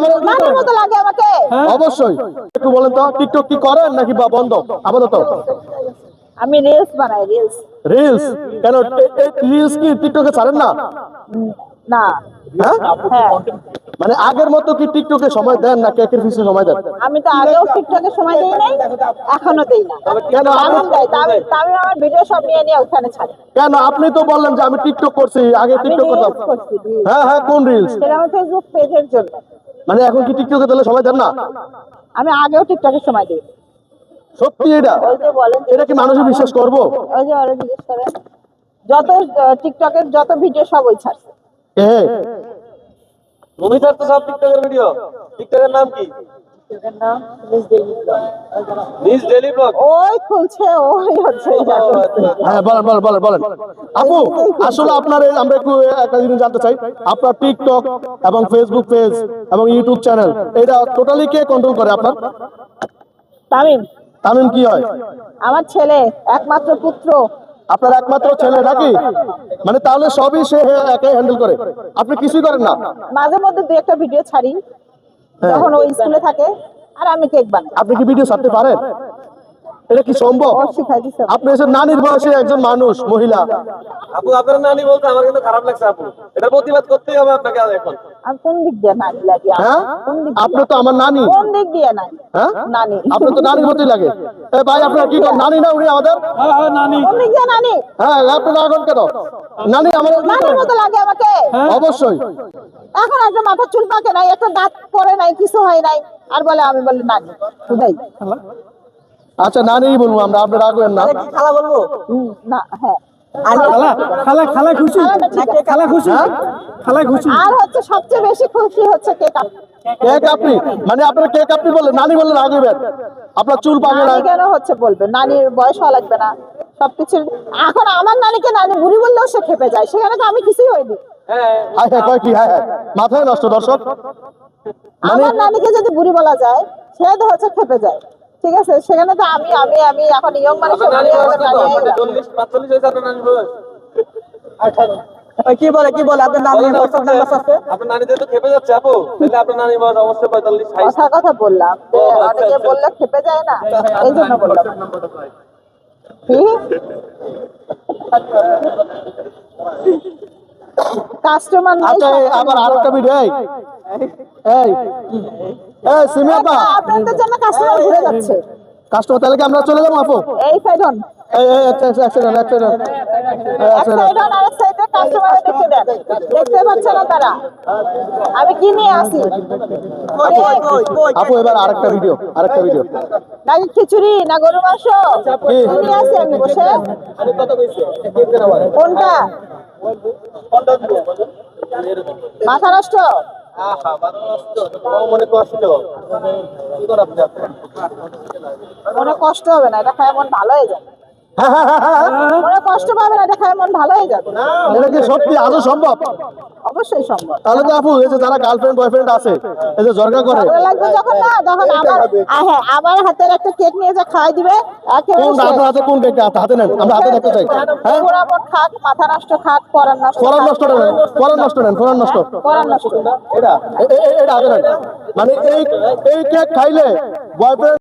আমার মতো লাগে আমাকে। অবশ্যই। একটু বলেন তো টিকটক কি করেন নাকি বা বন্ধ? আপাতত। আমি রিলস বানাই রিলস রিলস কেন রিলস কি টিকটকে ছাড়েন না? না। হ্যাঁ? হ্যাঁ। মানে আগের মতো কি টিকটকে সময় দেন না কেকের পিছনে সময় দেন? আমি তো আগেও টিকটকে সময় দিই নাই এখনও দেই না। কেন তামিম আমার ভিডিও সব নিয়ে নিয়ে ওখানে ছাড়ে। কেন? আপনি তো বললেন যে আমি টিকটক করছি আগে টিকটক করতাম। হ্যাঁ হ্যাঁ কোন রিলস সেটা আমার ফেসবুক পেজের জন্য। মানে এখন কি টিকটকে তাহলে সময় দেন না? আমি আগেও টিকটকে সময় দিই সত্যি এটা? এটা কি মানুষে বিশ্বাস করব? ওই যে ওরা জিজ্ঞেস করেন যত টিকটকের যত ভিডিও সব ওই ছাড়ছে। এ তুমি ছাড়তে তো সব টিকটকের ভিডিও টিকটকের নাম কি? টিকটকের নাম Miss Daily Vlog। নিজ ডেলি ব্লগ ওই খুলছে ওই হচ্ছে হ্যাঁ বলেন বলেন বলেন বলেন। আপু আসলে আপনার আমরা একটু একটা জিনিস জানতে চাই। আপনার টিকটক এবং ফেসবুক পেজ এবং ইউটিউব চ্যানেল এটা টোটালি কে কন্ট্রোল করে আপনার? তামিম। তামিম কি হয়? আমার ছেলে একমাত্র পুত্র। আপনার একমাত্র ছেলে নাকি? মানে তাহলে সবই সে একাই হ্যান্ডেল করে। আপনি কিছুই করেন না? মাঝে মধ্যে দুই একটা ভিডিও ছাড়ি। যখন ওই স্কুলে থাকে আর আমি কেক বানাই। আপনি কি ভিডিও ছাড়তে পারেন? এটা কি সম্ভব? আপনি এসে নানির বয়সে একজন মানুষ মহিলা। আপু আপনার নানি বলতে আমার কিন্তু খারাপ লাগছে আপু। এটা প্রতিবাদ করতেই হবে আপনাকে এখন। আমি কোন দিক দিয়ে নানি লাগি? আমার? হ্যাঁ? কোন দিক আপনি তো আমার নানি। কোন দিক দিয়ে নানি? হ্যাঁ? নানি। আপনার তো নানির মতোই লাগে। ভাই আপনার কি নানি না উনি আমাদের? কোন দিক দিয়ে নানি? হ্যাঁ আপনি রাখুন কেন? নানি আমার নানির মতো লাগে আমাকে। অবশ্যই। এখন একটা মাথা চুল পাকে নাই একটা দাঁত পরে নাই কিছু হয় নাই। আর বলে আমি বলে নানি খুদাই আচ্ছা নানি বলব আমরা আপনি রাখবেন না। খালা বলব? না হ্যাঁ। খালা খালা খালা খুশি? খালাটা ঠিক আছে। খালা খুশি? খালা খুশি? আর হচ্ছে সবচেয়ে বেশি খুশি হচ্ছে কেক কেক আপনি? মানে আপনার কেক আপনি বললেন নানি বললেন রাখবেন আপনার চুল পাকে না। কেন হচ্ছে বলবে নানির বয়স হওয়া লাগবে না। সবকিছু এখন আমার নানিকে নানি বুড়ি বললেও সে খেপে যায়। সেখানে তো আমি কিছুই হইনি। হ্যাঁ হ্যাঁ হ্যাঁ কয় কি হ্যাঁ হ্যাঁ। মাথায় নষ্ট দর্শক। মানে আমার নানিকে যদি বুড়ি বলা যায় সে তো হচ্ছে খেপে যায়। ঠিক আছে সেখানে তো আমি আমি আমি এখন ইয়ং মানুষ নানি আপনার কি বলে কি বলে আপনার বলেন আপনার নানি যেহেতু খেপে যাচ্ছে আপু তাহলে আপনার নানি বয়স অবশ্যই পঁয়তাল্লিশ কথা কথা বললাম আচ্ছা, অনেকে আচ্ছা। বললে খেপে যায় না এই জন্য বললাম। কাস্টমার আচ্ছা আবার আরেকটা ভিডিও এই। এই সিমিয়াপা আপনাদের জন্য কাস্টমার ঘুরে যাচ্ছে। কাস্টমার তাহলে কি আমরা চলে যাব আপু? এই সাইড হন এই এই এক সেকেন্ড এক সেকেন্ড এক সাইড হন আরেক সাইডে কাস্টমার দেখতে দেন। দেখতে পাচ্ছে না তারা। আমি কি নিয়ে আসি? আপু এবার আরেকটা ভিডিও আরেকটা ভিডিও নাকি খিচুড়ি না গরু মাংস? কি? নিয়ে আসি আমি বসে? কোনটা? মাথা নষ্ট? মনে কষ্ট হবে না এটা খায় মন ভালো হয়ে যাবে। হ্যাঁ, কষ্ট পাবে না এটা মন ভালো হয়ে যাবে এটা কি সত্যি? আদৌ সম্ভব? অবশ্যই সম্ভব। তাহলে তো আপু এই যে যারা গার্লফ্রেন্ড বয়ফ্রেন্ড আছে এই যে জর্গা করে লাগবে যখন না তখন আমার হ্যাঁ আমার হাতের একটা কেক নিয়ে যা খাওয়াই দিবে কোন আপনার হাতে কোন কেকটা হাতে হাতে নেন আমরা হাতে দেখতে চাই। হ্যাঁ? পুরা খাক মাথা নষ্ট খাক নষ্ট ফরান নষ্ট নেন ফরান নষ্ট নেন ফরান নষ্ট। পরার নষ্ট। এটা? এ- এ- এ- এটা হাতে নেন। মানে এই এই কেক খাইলে বয়ফ্রেন্ড